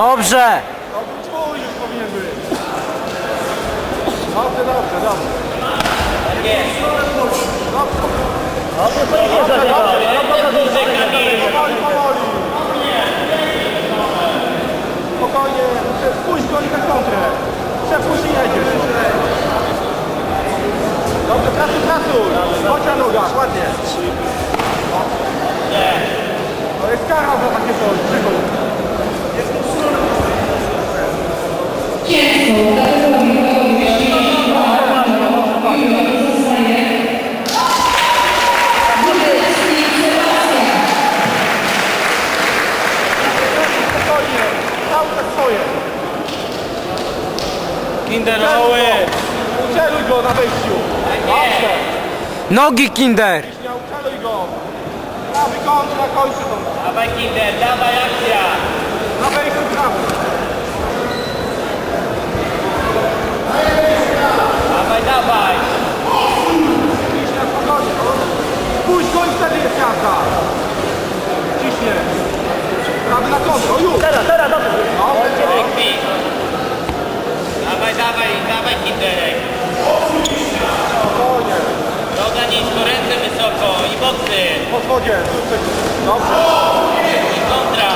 Dobrze! Twój już powinien być. Dobrze, dobrze, dobrze. Powoli, powoli. Spokojnie, pójdź go na kontrę. Przepuść. Dobrze, pracuj, pracuj. Bocia noga, ładnie. To jest kara za takie coś. Kinderoły! Uceluj go na wejściu. Dobrze. Nogi Kinder! Nie uceluj go. Prawy kąt na końcu. Dawaj Kinder, dawaj akcja! Na wejściu prawy. Dawaj, dawaj! Ciśnie spokojnie. Pójdź go i wtedy jest jazda. Ciśnie. Prawy na końcu. O, już. Teraz, teraz, dobrze. Dawaj, dawaj, dawaj Kinderek! Spokojnie. Noga nisko, ręce wysoko i boksy! Dobrze. I kontra!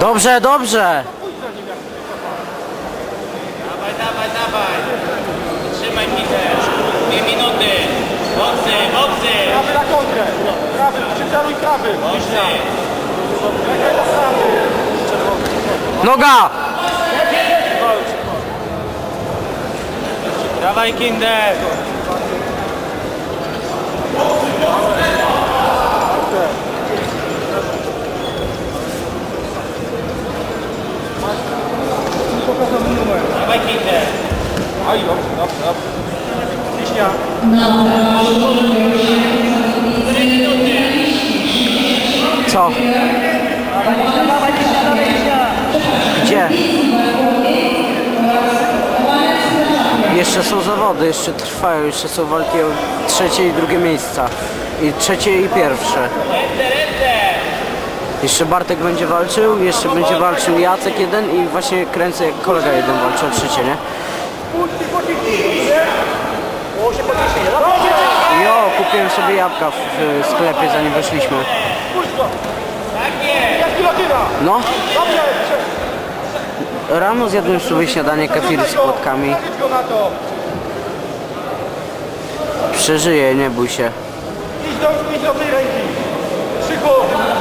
Dobrze, dobrze! Dawaj, dawaj, dawaj! Trzymaj Kinder! Dwie minuty! Boksy, boksy! Prawy na kontrę. Przyceluj prawy. Boksy! Czekaj na prawy. Noga! Dawaj Kinder! Pokazał mi numer. Dawaj Kinder! Oj, dobrze, dobrze, dobrze. Ciśnia. Co? Gdzie? Jeszcze są zawody, jeszcze trwają, jeszcze są walki o trzecie i drugie miejsca. I trzecie i pierwsze. Jeszcze Bartek będzie walczył, jeszcze będzie walczył Jacek jeden i właśnie kręcę jak kolega jeden walczy o trzecie, nie? Jo, kupiłem sobie jabłka w sklepie zanim weszliśmy. No, rano zjadłem sobie śniadanie kefir z to. Przeżyję, nie bój się.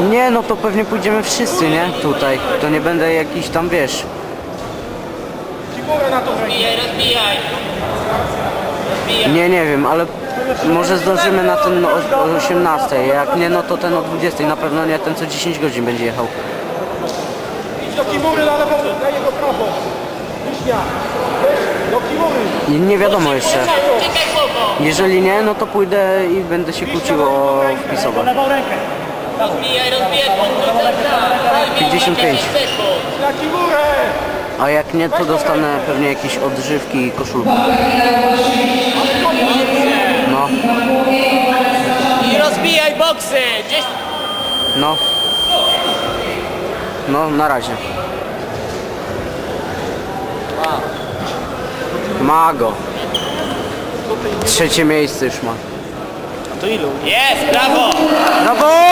Nie, no to pewnie pójdziemy wszyscy, nie? Tutaj. To nie będę jakiś tam, wiesz... Rozbijaj, rozbijaj! Nie, nie wiem, ale może zdążymy na ten o, o 18. Jak nie, no to ten o 20. Na pewno nie ten, co 10 godzin będzie jechał. Idź do Kimury na lewą, na jego prawo. Ciśnia. Weź Do Kimury. I nie wiadomo jeszcze. Jeżeli nie, no to pójdę i będę się kłócił o wpisowe. Rozbijaj, rozbijaj, punkt do końca! 55. 10 sekund! Na Kimurę. A jak nie, to dostanę pewnie jakieś odżywki i koszulkę. No, I rozbijaj boksy! Gdzieś... no. No, na razie. Mago. Trzecie miejsce już ma. Jest, brawo! Brawo!